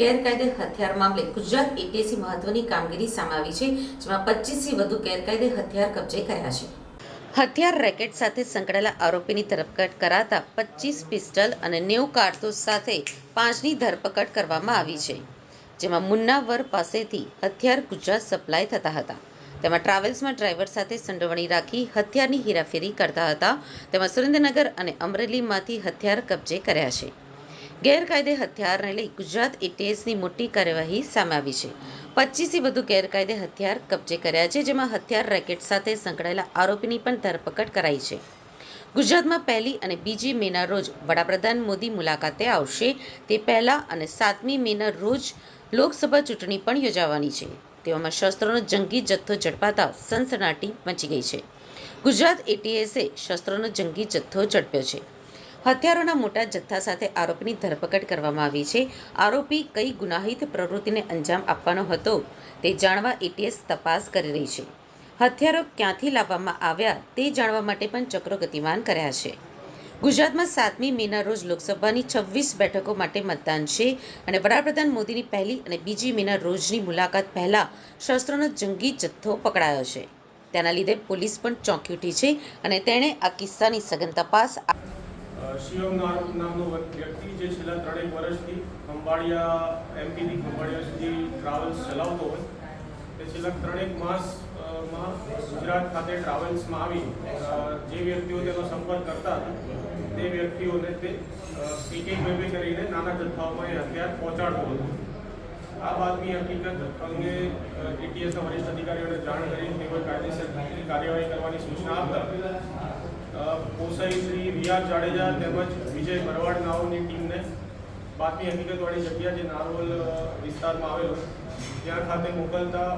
ગેરકાયદે હથિયાર મામલે ગુજરાત એટીએસી મહત્વની કામગીરી સામે આવી છે, જેમાં પચીસથી વધુ ગેરકાયદે હથિયાર કબજે કર્યા છે. હથિયાર રેકેટ સાથે સંકળાયેલા આરોપીની ધરપકડ કરાતા પચીસ પિસ્ટલ અને નેવું કારતૂસ સાથે પાંચની ધરપકડ કરવામાં આવી છે, જેમાં મુન્નાવર પાસેથી હથિયાર ગુજરાત સપ્લાય થતા હતા. તેમાં ટ્રાવેલ્સમાં ડ્રાઈવર સાથે સંડોવણી રાખી હથિયારની હેરાફેરી કરતા હતા. તેમાં સુરેન્દ્રનગર અને અમરેલીમાંથી હથિયાર કબજે કર્યા છે. ગેરકાયદે હથિયારને લઈ ગુજરાત એટીએસની મોટી કાર્યવાહી સામે આવી છે. પચીસથી વધુ ગેરકાયદે હથિયાર કબજે કર્યા છે, જેમાં હથિયાર રેકેટ સાથે સંકળાયેલા આરોપીની પણ ધરપકડ કરાઈ છે. ગુજરાતમાં પહેલી અને બીજી મેના રોજ વડાપ્રધાન મોદી મુલાકાતે આવશે. તે પહેલાં અને સાતમી મેના રોજ લોકસભા ચૂંટણી પણ યોજાવાની છે. તેવામાં શસ્ત્રોનો જંગી જથ્થો ઝડપાતા સનસનાટી મચી ગઈ છે. ગુજરાત એટીએસે શસ્ત્રોનો જંગી જથ્થો ઝડપ્યો છે. હથિયારોના મોટા જથ્થા સાથે આરોપીની ધરપકડ કરવામાં આવી છે. આરોપી કઈ ગુનાહિત પ્રવૃત્તિને અંજામ આપવાનો હતો તે જાણવા એટીએસ તપાસ કરી રહી છે. હથિયારો ક્યાંથી લાવવામાં આવ્યા તે જાણવા માટે પણ ચક્રો ગતિમાન કર્યા છે. ગુજરાતમાં સાતમી મેના રોજ લોકસભાની છવ્વીસ બેઠકો માટે મતદાન છે અને વડાપ્રધાન મોદીની પહેલી અને બીજી મેના રોજની મુલાકાત પહેલાં શસ્ત્રોનો જંગી જથ્થો પકડાયો છે. તેના લીધે પોલીસ પણ ચોંકી ઉઠી છે અને તેણે આ કિસ્સાની સઘન તપાસ શિવમ નામનો વ્યક્તિ જે છેલ્લા ત્રણેક વર્ષથી ખંભાળિયા એમપીથી ખંભાળિયા સુધી ટ્રાવેલ્સ ચલાવતો હોય, તે છેલ્લા ત્રણેક માસમાં ગુજરાત ખાતે ટ્રાવેલ્સમાં આવી જે વ્યક્તિઓ તેનો સંપર્ક કરતા હતા, તે વ્યક્તિઓને તે પીકે એક એક બે બે કરીને નાના જથ્થાઓમાં એ હથિયાર પહોંચાડતો હતો. આ વાતની હકીકત અંગે એટીએસના વરિષ્ઠ અધિકારીઓને જાણ કરી તેમજ કાયદેસર કાર્યવાહી કરવાની સૂચના આપતા અ, પોસાઈ શ્રી રિયા જાડેજા તેમજ વિજય ભરવાડ નાઓની ટીમને બાતમી હકીકતવાળી જગ્યા જે નારોલ વિસ્તારમાં આવેલો ત્યાં ખાતે મોકલતા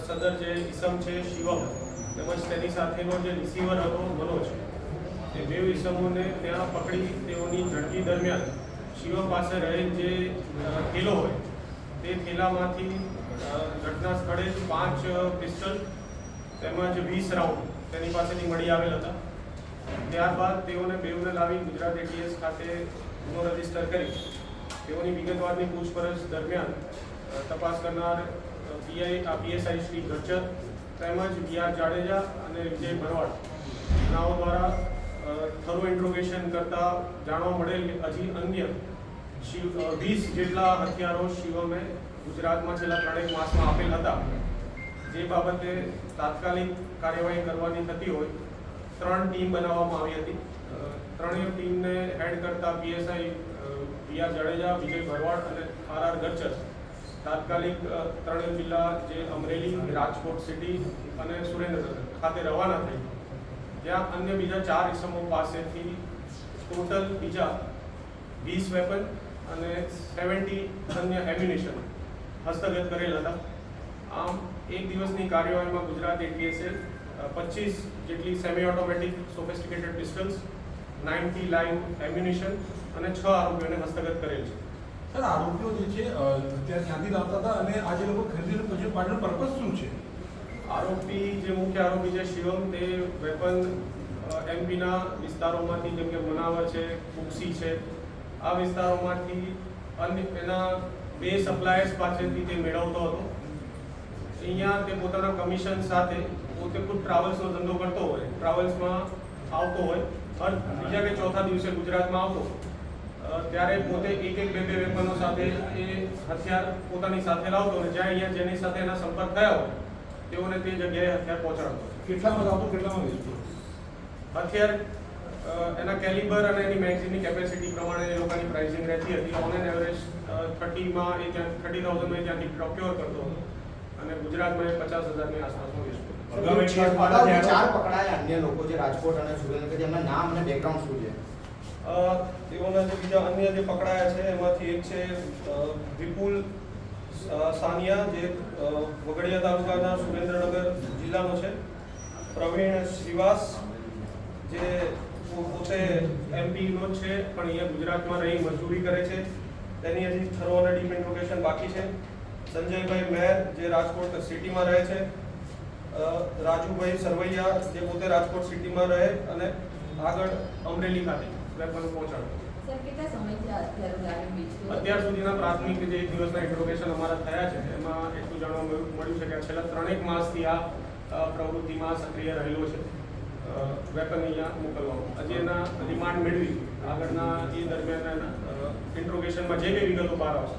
સદર જે ઈસમ છે શિવમ તેમજ તેની સાથેનો જે રિસીવર હતો મનોજ તે બે ઈસમોને ત્યાં પકડી તેઓની ઝડપી દરમિયાન શિવમ પાસે રહેલ જે થેલો હોય તે થેલામાંથી ઘટના સ્થળે પાંચ પિસ્ટલ તેમજ વીસ રાઉન્ડ તેની પાસેથી મળી આવેલ હતા. ત્યારબાદ તેઓને બેઉને લાવી ગુજરાત એટીએસ ખાતે ગુનો રજિસ્ટર કરી. તેઓની વિગતવારની પૂછપરછ દરમિયાન તપાસ કરનાર પીઆઈ આ પીએસઆઈ શ્રી ગચ્છર તેમજ વી આર જાડેજા અને વિજય ભરવાડ નાઓ દ્વારા થરો ઇન્ટ્રોગેશન કરતા જાણવા મળેલ હજી અન્ય શિવ વીસ જેટલા હથિયારો શિવમે ગુજરાતમાં છેલ્લા ત્રણેક માસમાં આપેલ હતા. જે બાબતે તાત્કાલિક કાર્યવાહી કરવાની થતી હોય ત્રણ ટીમ બનાવવામાં આવી હતી. ત્રણેય ટીમને હેડ કરતા પીએસઆઈ પિયા જાડેજા, વિજય ભરવાડ અને આર આર ગચ્ચર તાત્કાલિક ત્રણેય જિલ્લા જે અમરેલી, રાજકોટ સિટી અને સુરેન્દ્રનગર ખાતે રવાના થઈ. જ્યાં અન્ય બીજા ચાર ઇસમો પાસેથી ટોટલ બીજા વીસ વેપન અને સેવન્ટી અન્ય એમ્યુનેશન હસ્તગત કરેલ હતા. આમ, એક દિવસની કાર્યવાહીમાં ગુજરાત એટીએસે પચીસ જેટલી semi automatic sophisticated pistols ninety nine ammunition અને છ આરોપીઓને હસ્તગત કરેલ છે. સર આરોપીઓ જે છે અત્યારે ક્યાંથી લાવતા હતા અને આજે લોકો ખરીદીને પછી પાડવાનો પર્પઝ શું છે? આરોપી જે મુખ્ય આરોપી છે શિવમ તે વેપન એમપીના વિસ્તારોમાંથી જેમ કે મનાવર છે કુક્ષી છે આ વિસ્તારોમાંથી અન્ય એના બે સપ્લાયર્સ પાસેથી તે મેળવતો હતો. અહીંયા તે પોતાના કમિશન સાથે પોતે ખુદ ટ્રાવેલ્સનો ધંધો કરતો હોય ટ્રાવેલ્સમાં આવતો હોય હર બીજા કે ચોથા દિવસે ગુજરાતમાં આવતો ત્યારે પોતે એક એક બે બે વેપનો સાથે એ હથિયાર પોતાની સાથે લાવતો અને જ્યાં અહીંયા જેની સાથે એના સંપર્ક થયા તેઓને તે જગ્યાએ હથિયાર પહોંચાડતો કેટલામાં લાવતો કેટલામાં વેચતો હથિયાર એના કેલિબર અને એની મેગઝીનની કેપેસિટી પ્રમાણે એ લોકોની પ્રાઇસિંગ રહેતી હતી. ઓન એન એવરેજ થર્ટીમાં એ ત્યાં થર્ટી થાઉઝન્ડમાં ત્યાંથી પ્રોક્યોર કરતો હતો. અને ગુજરાતમાં એ પચાસ હજારની આસપાસનો પાડા ચાર પકડાયા અન્ય લોકો જે રાજકોટ અને સુરેન્દ્રનગર એમના નામ અને બેકગ્રાઉન્ડ શું છે? તેઓના જે બીજા અન્ય જે પકડાયા છે એમાંથી એક છે વિપુલ સાનિયા જે વગડિયા તાલુકાના સુરેન્દ્રનગર જિલ્લાનો છે. પ્રવીણ શ્રીવાસ જે પોતે એમપીનો છે પણ અહીંયા ગુજરાતમાં રહી મજૂરી કરે છે. તેની હજી થરો અને ડીપ લોકેશન બાકી છે. સંજયભાઈ મેર જે રાજકોટ સિટીમાં રહે છે રાજુભાઈ સરવૈયા જે પોતે રાજકોટ સિટીમાં રહે અને આગળ અમરેલી ખાતે વેપન વેચતો અત્યાર સુધીના પ્રાથમિક જે એક દિવસના ઇન્ટ્રોગેશન અમારા થયા છે એમાં એટલું જાણવા મળ્યું છે કે છેલ્લા ત્રણેક માસથી આ પ્રવૃત્તિમાં સક્રિય રહેલો છે. વેપન અહીંયા મોકલવામાં. હજી એના રિમાન્ડ મેળવી આગળના એ દરમિયાન એના ઇન્ટ્રોગેશનમાં જે કંઈ વિગતો બહાર આવશે.